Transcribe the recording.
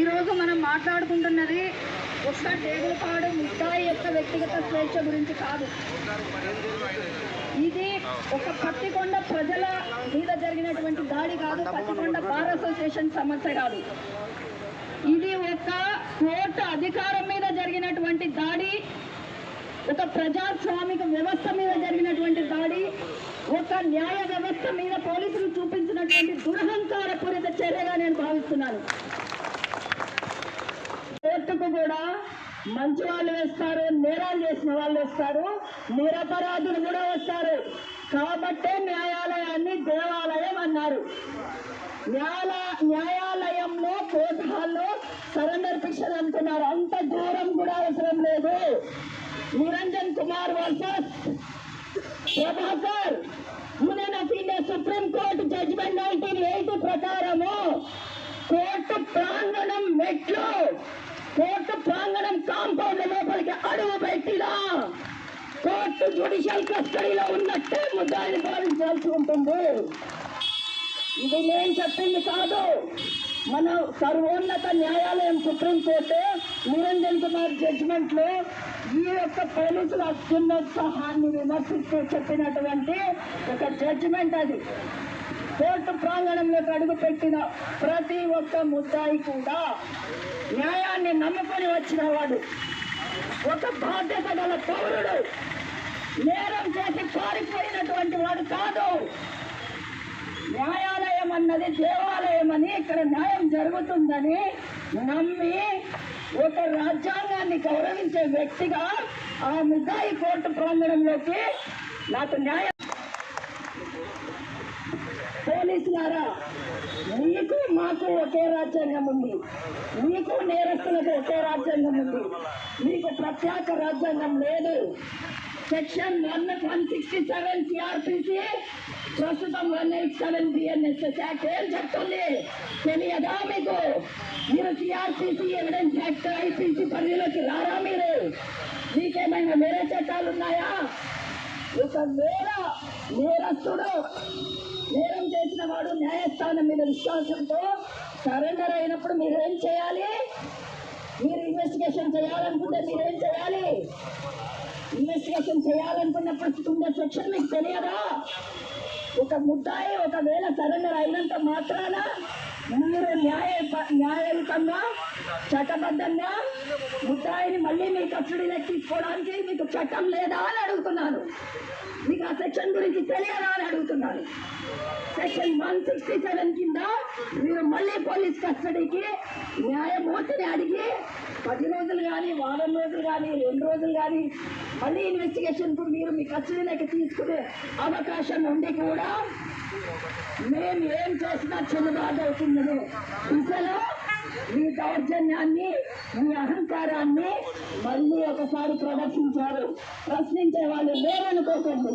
ఈరోజు మనం మాట్లాడుకుంటున్నది ఒక్క టేబుల్ కార్డు ముద్దాయి యొక్క వ్యక్తిగత స్వేచ్ఛ గురించి కాదు. ఇది ఒక పత్తికొండ ప్రజల మీద జరిగినటువంటి దాడి కాదు పత్తికొండ బార్ అసోసియేషన్ సమస్య కాదు. ఇది ఒక కోర్టు అధికారం మీద జరిగినటువంటి దాడి ఒక ప్రజాస్వామిక వ్యవస్థ మీద జరిగినటువంటి దాడి ఒక న్యాయ వ్యవస్థ మీద పోలీసులు చూపించినటువంటి దురహంకారపూరిత చర్యగా నేను భావిస్తున్నాను. కూడా మంచి వాళ్ళు వేస్తారు నేరాలు చేసిన వాళ్ళు వస్తారు నిరపరాధులు కూడా వస్తారు. కాబట్టే న్యాయాలయాన్ని దేవాలయం అన్నారు. న్యాయాల న్యాయాలయంలో కోర్టు హాల్లో సరెండర్ పిక్చర్ అంటున్నారు. అంత దూరం కూడా అవసరం లేదు. Niranjan Kumar versus Prabhakar union of India supreme court judgement nineteen eighty ప్రకారము కోర్టు ప్రాంగణం మెట్లు కోర్టు ప్రాంగణం కాంపౌండ్ లోపలికి అడుగు పెట్టినా కోర్టు జుడిషియల్ కస్టడీలో ఉన్నట్టే ముద్దాయిని భావించాల్సి ఉంటుంది. ఇది నేను చెప్పింది కాదు. మన సర్వోన్నత న్యాయాలయం సుప్రీంకోర్టు నిరంజన్ కుమార్ జడ్జిమెంట్లో ఈ యొక్క పోలీసుల అత్యున్నోత్సాహాన్ని విమర్శిస్తూ చెప్పినటువంటి ఒక జడ్జిమెంట్ అది. కోర్టు ప్రాంగణంలోకి అడుగుపెట్టిన ప్రతి ఒక్క ముద్దాయి కూడా న్యాయాన్ని నమ్ముకొని వచ్చిన వాడు. ఒక బాధ్యత గల పౌరుడు నేరం చేసి పారిపోయినటువంటి వాడు కాదు. న్యాయాలయం అన్నది దేవాలయం అని ఇక్కడ న్యాయం జరుగుతుందని నమ్మి ఒక రాజ్యాంగాన్ని గౌరవించే వ్యక్తిగా ఆ ముద్దాయి కోర్టు ప్రాంగణంలోకి నాకు న్యాయం పోలీసులారా మీకు మాకు ఒకే రాజ్యాంగం ఉంది. మీకు నేరస్తులకు ఒకే రాజ్యాంగం ఉంది. మీకు ప్రత్యేక రాజ్యాంగం లేదు. Section one one sixty seven CRPC ప్రస్తుతం one eight seven BNSS act ఏం చెప్తుంది? తెలియదా మీకు? మీరు సిఆర్పిసి ఎవిడెన్స్ యాక్ట్ ఐపీసీ పరిధిలోకి రారా మీరు? మీకేమైనా వేరే చట్టాలు ఉన్నాయా? ఒకవేళ నేరస్తుడు నేరం చేసిన వాడు మీద విశ్వాసంతో సరెండర్ అయినప్పుడు మీరేం చేయాలి? మీరు ఇన్వెస్టిగేషన్ చేయాలనుకుంటే మీరేం చేయాలి? ఇన్వెస్టిగేషన్ చేయాలనుకున్నప్పుడు ఉండే సెక్షన్ మీకు తెలియదా? ఒక ముద్దాయి ఒకవేళ సరెండర్ అయినంత మాత్రాన మీరు న్యాయ న్యాయయుతంగా చట్టబద్ధంగా ముద్దాయిని మళ్ళీ మీ కస్టడీలోకి తీసుకోవడానికి మీకు చట్టం లేదా అని అడుగుతున్నాను మీకు ఆ సెక్షన్ గురించి తెలియదా అని అడుగుతున్నాను సెక్షన్ వన్ సిక్స్టీ సెవెన్ కింద మీరు మళ్ళీ పోలీస్ కస్టడీకి న్యాయమూర్తిని అడిగి పది రోజులు కానీ వారం రోజులు కానీ రెండు రోజులు కానీ మళ్ళీ ఇన్వెస్టిగేషన్కు మీరు మీ కస్టడీలోకి తీసుకునే అవకాశం ఉండి కూడా మేము ఏం చేసినా చెల్లుబాటు అవుతుందని అసలు మీ దౌర్జన్యాన్ని మీ అహంకారాన్ని మళ్ళీ ఒకసారి ప్రదర్శించారు. ప్రశ్నించే వాళ్ళు లేరనుకోకండి.